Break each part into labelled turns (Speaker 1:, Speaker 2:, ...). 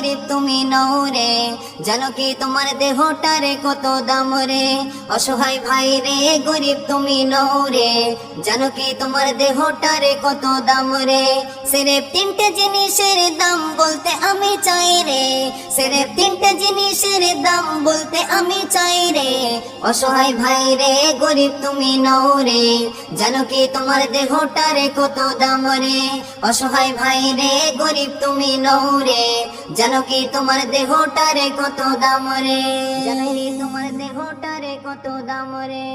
Speaker 1: গরিব তুমি নও রে। জানো কি তোমার দেহটারে কত দাম রে। অসহায় ভাই রে, গরিব তুমি নও রে। জানো কি তোমার দেহটারে কত দাম রে। সেরে তিনটে জিনিসের দাম বলতে আমি চাই রে। সেরে তিনটে জিনিসের দাম বলতে আমি চাই রে। অসহায় ভাই রে, গরিব তুমি নও রে। জানো কি তোমার দেহটারে কত দাম রে। অসহায় ভাই রে, গরিব তুমি নও রে। জানো কি তোমার দেহটারে কত দাম রে? জানো তোমার দেহটারে কত দাম রে?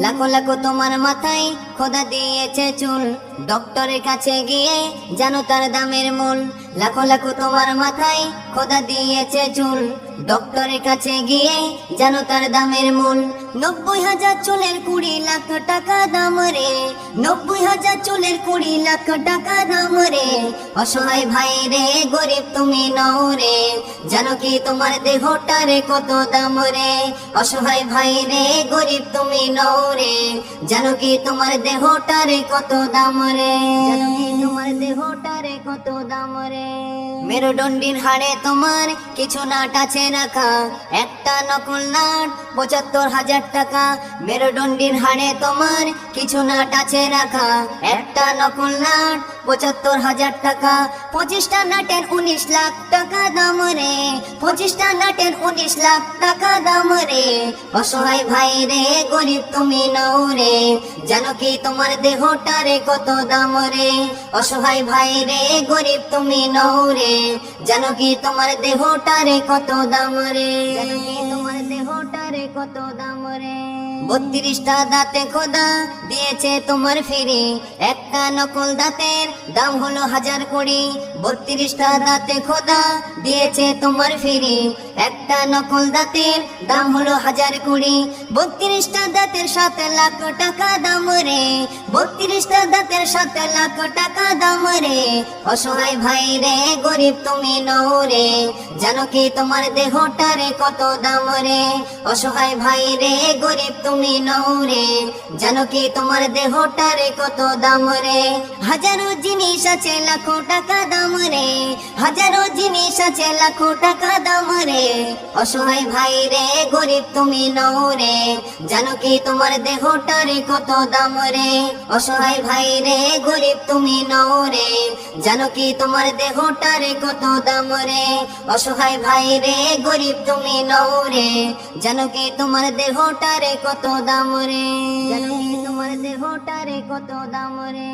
Speaker 1: লাখো লাখো তোমার মাথায় খোদা দিয়েছে চুল। ডক্টরের কাছে গিয়ে জানো তার দামের মূল। লাখো লাখো তোমার মাথায় খোদা দিয়েছে চুল। ডক্টরের কাছে গিয়ে জানো তার দামের মূল। নব্বই হাজার চুলের কুড়ি লাখ টাকা দাম রে। নব্বই হাজার চুলের কুড়ি লাখ টাকা দাম রে। অসহায় ভাই রে, গরিব তুমি নও রে। জানো কি তোমার দেহটারে কত দাম রে? অসহায় ভাই রে, গরিব তুমি নও রে। জানো কি তোমার দেহটারে কত দাম রে তোমার দেহটারে কত দাম রে মেরুদণ্ডীর হাড়ে তোমার কিছু নাট আছে রাখা। একটা নকল নাট পঁচাত্তর হাজার টাকা। মেরুদণ্ডীর হাড়ে তোমার কিছু নাট আছে রাখা। একটা নকল নাট পঁচাত্তর হাজার টাকা। পঁচিশটা নাটের উনিশ লাখ টাকা দাম রে। পঁচিশটা নাটের উনিশ লাখ টাকা দাম রে। অসহায় ভাই রে, গরিব তুমি নও রে। জানো কি তোমার দেহটা রে কত দাম রে? অসহায় ভাই রে, গরিব তুমি নও রে। জানো কি তোমার দেহটা রে কত দাম রে? তোমার দেহটারে কত দাম রে? বত্রিশটা দাঁতে খোদা দিয়েছে তোমার ফিরে। একটা নকল দাঁতের দাম হলো হাজার কুড়ি। বত্রিশটা দাঁতে খোদা দিয়েছে তোমার ফিরে। একটা নকল দাঁতের দাম হলো হাজার কুড়ি। বত্রিশটা দাঁতের সাত লাখ টাকা দাম রে। বত্রিশটা দাঁতের সাত লাখ টাকা দাম রে। অসহায় ভাই রে, গরিব তুমি নও রে। জানো কি তোমার দেহটারে কত দাম রে? অসহায় ভাই রে, গরিব তুমি নও রে। জানো কি তোমার দেহটারে কত দাম রে? হাজারো জিনিস আছে লাখো টাকা দাম রে। হাজারো জিনিস আছে লাখো টাকা দাম রে। অসহায় ভাই রে, গরিব তুমি নও রে। জানো কি তোমার দেহটারে কত দাম রে? অসহায় ভাই রে, গরিব তুমি নও রে। জানো কি তোমার দেহটারে কত দাম রে? অসহায় ভাই রে, গরিব তুমি নও রে। জানো কি তোমার দেহটারে কত দাম রে? জানো কি তোমার দেহটারে কত দাম রে?